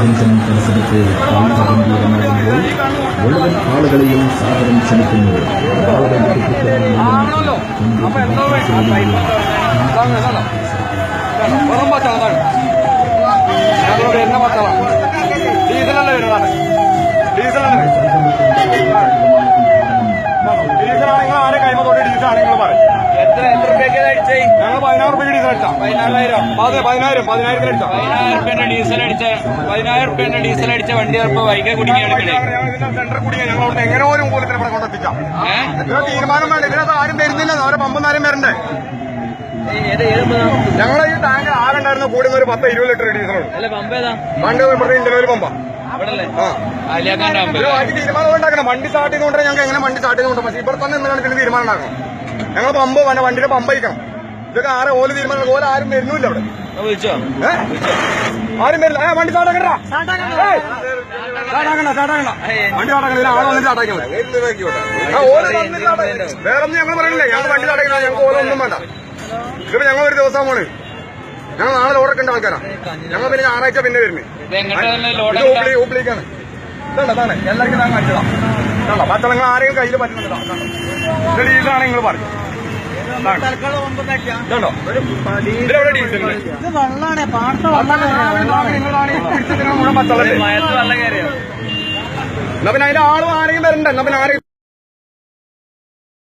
Junction പരിസരത്ത് ഗംഭീരമാകുമ്പോൾ മുഴുവൻ ആളുകളെയും സാദരം ക്ഷണിക്കുന്നു ആളുകൾ ആണല്ലോ അപ്പൊ എന്തോ വെറും പച്ചളതാണ് ഞങ്ങളോട് എണ്ണ പച്ചളാണ് ഡീസലല്ലേ വരുന്നതാണ് നിങ്ങൾ പറയും എത്ര എത്ര രൂപയ്ക്ക് അടിച്ചേ? ഞങ്ങൾ പതിനാറ് രൂപയ്ക്ക് ഡീസൽ അടിച്ചാ പതിനാലായിരം അതെ പതിനായിരം പതിനായിരത്തിന് അടിച്ചാ പതിനായിരം റുപ്യന്റെ ഡീസൽ അടിച്ച പതിനായിരം റുപ്യന്റെ ഡീസൽ അടിച്ച വണ്ടി ചിലപ്പോ വൈകി സെന്റർ കുടിക്കാൻ ഞങ്ങളോട് എങ്ങനെ ഒരു മൂലത്തിന് ഇവിടെ കൊണ്ടെത്തിക്കാം. ഏഹ് ഇതിന് തീരുമാനം വേണ്ട. ഇതിനകത്ത് ആരും വരുന്നില്ല. അവരെ പമ്പും ആരും വരണ്ടേ. ഏത് ഏത് ഞങ്ങളെ ഈ ടാങ്ക് ആരുണ്ടായിരുന്നു കൂടുന്ന ഒരു പത്ത് ഇരുപത് ലിറ്റർ ഡീസലുണ്ട് പണ്ട് ഇവിടെ ഇന്ത്യയിലെ ഒരു പമ്പാ. തീരുമാനം ഉണ്ടാക്കണം. വണ്ടി സ്റ്റാർട്ട് ചെയ്തുകൊണ്ട് ഞങ്ങൾക്ക് എങ്ങനെ വണ്ടി സ്റ്റാർട്ട് ചെയ്തുകൊണ്ട് പക്ഷേ ഇപ്പൊ തന്നെ എന്താണ് പിന്നെ തീരുമാനം ഉണ്ടാക്കണം? ഞങ്ങൾ പമ്പ് വന്ന വണ്ടിയുടെ പമ്പ് അയക്കണം ഇതൊക്കെ ആരെ ഓൽ തീരുമാനം ഓല ആരും വരുന്നില്ല അവിടെ വിളിച്ചോ ആരും വരില്ല ഏ, വണ്ടി ഇതിന് ആളെ വന്നിട്ട് തന്നിട്ട് വേറെ ഒന്നും ഞങ്ങൾ പറയണില്ല ഞങ്ങൾ വണ്ടി സ്റ്റാർട്ടാക്കില്ല ഞങ്ങൾക്ക് ഓല ഒന്നും വേണ്ട ഇതിപ്പോ ഞങ്ങൾ ഒരു ദിവസം പോണ് ഞങ്ങൾ നാളെ ലോഡൊക്കെ ഉണ്ട് ആൾക്കാരാ ഞങ്ങൾ പിന്നെ ഞായറാഴ്ച പിന്നെ വരുന്നത് ഇതാണ് ഇതാണ് എല്ലാവർക്കും ഞാൻ കാണിച്ചതാ ഇതാണോ പച്ചളങ്ങൾ ആരെയും കയ്യിൽ പറ്റുന്നുണ്ടോ ഇതാണ് നിങ്ങൾ ഡീസൽ ഇത് വെള്ളാണ് പാട്ട എന്നാ പിന്നെ അതിന്റെ ആളും ആരെയും വരണ്ട? എന്നാ പിന്നെ ആരെയും